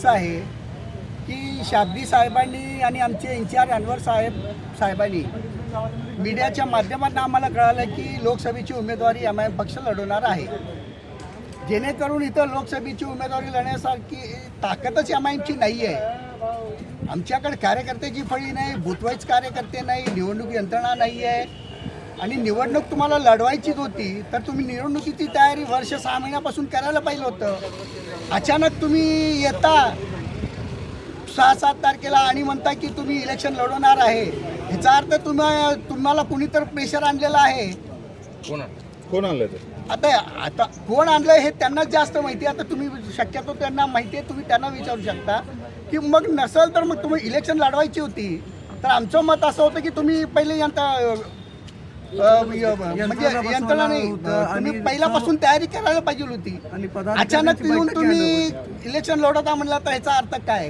असं आहे की शाब्दी साहेबांनी आणि आमचे इन्चार्ज अनवर साहेब साहेबांनी मीडियाच्या माध्यमातून आम्हाला कळालं की लोकसभेची उमेदवारी एम आय एम पक्ष लढवणार आहे. जेणेकरून इथं लोकसभेची उमेदवारी लढण्यासारखी ताकदच एम आय एमची नाही आहे. आमच्याकडे कार्यकर्त्याची फळी नाही बुथवाईज कार्यकर्ते नाही निवडणूक यंत्रणा नाही आहे. आणि निवडणूक तुम्हाला लढवायचीच होती तर तुम्ही निवडणुकीची तयारी वर्ष सहा महिन्यापासून करायला पाहिजे होतं. अचानक तुम्ही येता सहा सात तारखेला आणि म्हणता की तुम्ही इलेक्शन लढवणार आहे. ह्याचा अर्थ तुम्हा तुम्हाला कुणीतर प्रेशर आणलेलं आहे. कोण आणलं? ते? आता आता कोण आणलं हे त्यांनाच जास्त माहिती आहे. आता तुम्ही शक्यतो त्यांना माहिती आहे तुम्ही त्यांना विचारू शकता की मग नसेल तर मग तुम्ही इलेक्शन लढवायची होती. तर आमचं मत असं होतं की तुम्ही पहिले यंत्र अं, य- म्हणजे यंत्रणा नाही. तुम्ही पहिल्यापासून तयारी करायला पाहिजे होती. अचानक येऊन तुम्ही इलेक्शन लढवता म्हणलं तर ह्याचा अर्थ काय?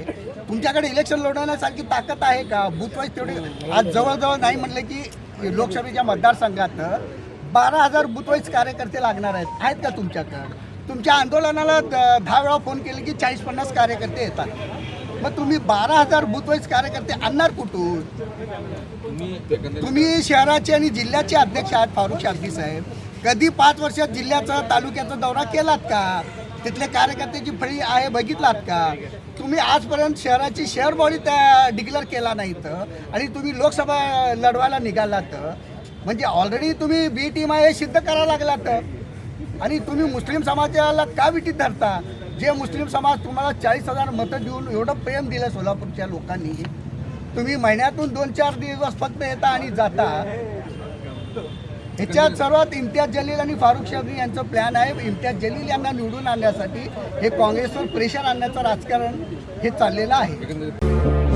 तुमच्याकडे इलेक्शन लढवण्यासारखी ताकद आहे का? बुथवाईज तेवढे आज जवळजवळ नाही म्हणलं की लोकसभेच्या मतदारसंघात बारा हजार बुथवाईज कार्यकर्ते लागणार आहेत. आहेत का तुमच्याकडं? तुमच्या आंदोलनाला दहा वेळा फोन केले की चाळीस पन्नास कार्यकर्ते येतात. मग तुम्ही बारा हजार बुथवाईज कार्यकर्ते आणणार कुठून? तुम्ही शहराचे आणि जिल्ह्याचे अध्यक्ष आहात फारुख शाब्दी साहेब. कधी पाच वर्षात जिल्ह्याचा तालुक्याचा दौरा केलात का? तिथल्या कार्यकर्त्याची फळी आहे बघितलात का? तुम्ही आजपर्यंत शहराची शहर बॉडी त्या डिक्लेअर केला नाही तर आणि तुम्ही लोकसभा लढवायला निघालात. म्हणजे ऑलरेडी तुम्ही बी टीम आहे हे सिद्ध करायला लागलात. आणि तुम्ही मुस्लिम समाजाला का विटीत धरता? जे मुस्लिम समाज तुम्हाला चाळीस हजार मतं देऊन एवढं प्रेम दिलं सोलापूरच्या लोकांनी तुम्ही महिन्यातून दोन चार दिवस फक्त येता आणि जाता. ह्याच्यात सर्वात इम्तियाज जलील आणि फारुख शाबरी यांचं प्लॅन आहे इम्तियाज जलील यांना निवडून आणण्यासाठी हे काँग्रेसवर प्रेशर आणण्याचं राजकारण हे चाललेलं आहे.